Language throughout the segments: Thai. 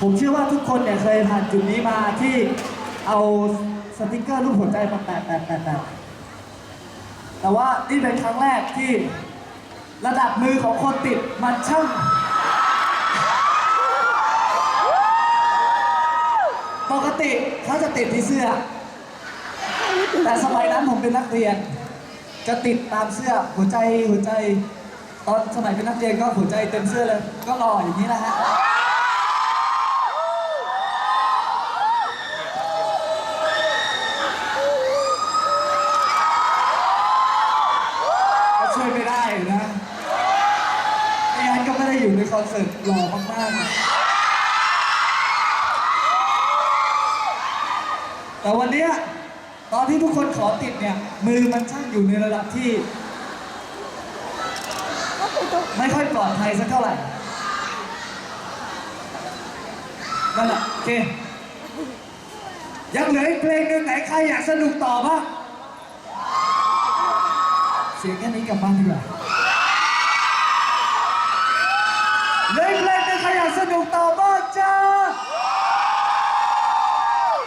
ผมเชื่อว่าทุกคนเนี่ยเคยผ่านจุดนี้มาที่เอาสติกเกอร์รูปหัวใจมาแปะแปะแปะแปะแต่ว่านี่เป็นครั้งแรกที่ระดับมือของคนติดมันช่างปกติเขาจะติดที่เสื้อ แต่สมัยนั้นผมเป็นนักเรียน จะติดตามเสื้อหัวใจหัวใจ ตอนสมัยเป็นนักเรียนก็หัวใจเต็มเสื้อเลย ก็รออย่างนี้นะฮะ ช่วยไม่ได้นะไม่งั้นก็ไม่ได้อยู่ในคอนเสิร์ตหล่อมากๆ แต่วันเนี้ยตอนที่ทุกคนขอติดเนี่ย มือมันช่างอยู่ในระดับที่ ไม่ค่อยปลอดภัยสักเท่าไหร่นั่นแหละโอเค ยังเหลืออีกเพลงหนึ่งไหนใครอยากสนุกต่อบ้าง เสียงแค่นี้กลับบ้านดีกว่าเหลยเลงหนึงใครอยากสนุกต่อบ้างจ้า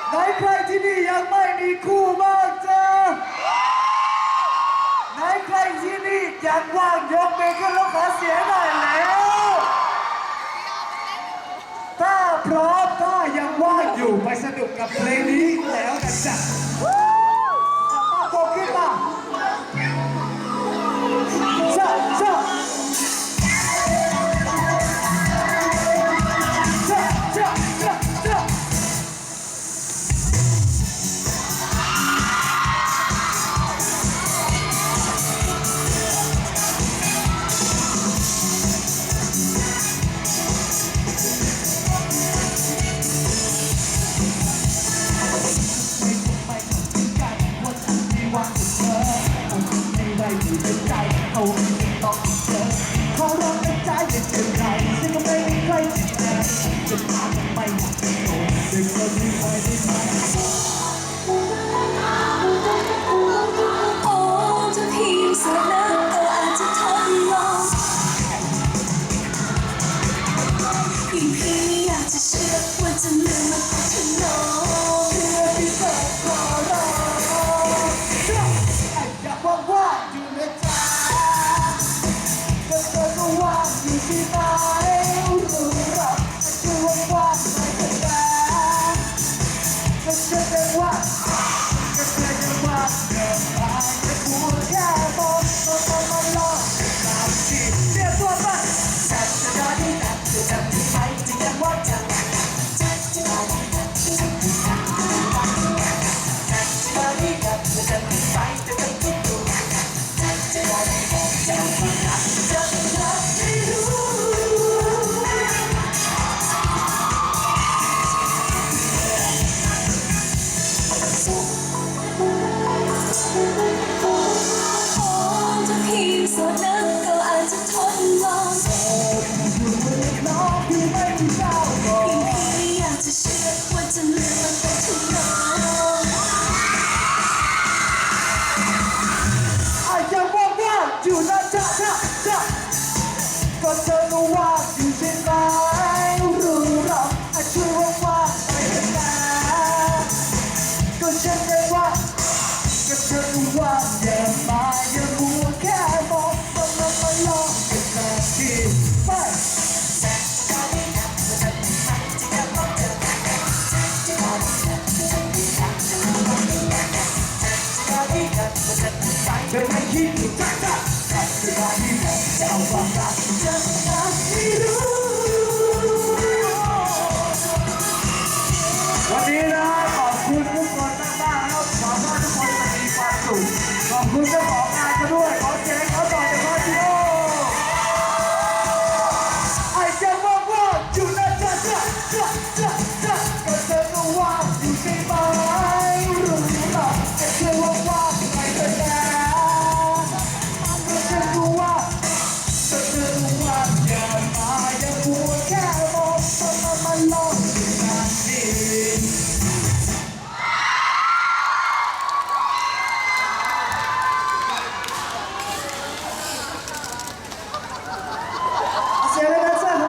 ไหนใครที่นี่ยังไม่มีคู่บ้างจ้าไหนใครที่นี่ยังว่างยกมือขึ้นแล้วขอเสียงหน่อยแล้ว ถ้าพร้อมถ้ายังว่างอยู่ไปสนุกกับเพลงนี้แล้วกันจ้ะ เจอขอร้องในใจไม่เป็นไรฉันก็ไม่มีใครที่ไหนจะพาไมอยากโดนเด็กคนนี้คอยได้ไหมโอ้ถ้าพี่ยังโสดนะก็อาจจะทนลองยิ่งพี่อยากจะเชื่อว่าจะลืมมั วันนี้นะขอบคุณทุกคนมากๆครับขอใทุกคนมีความสุข ขอบคุณเจ้าของงานเขด้วยขอเสี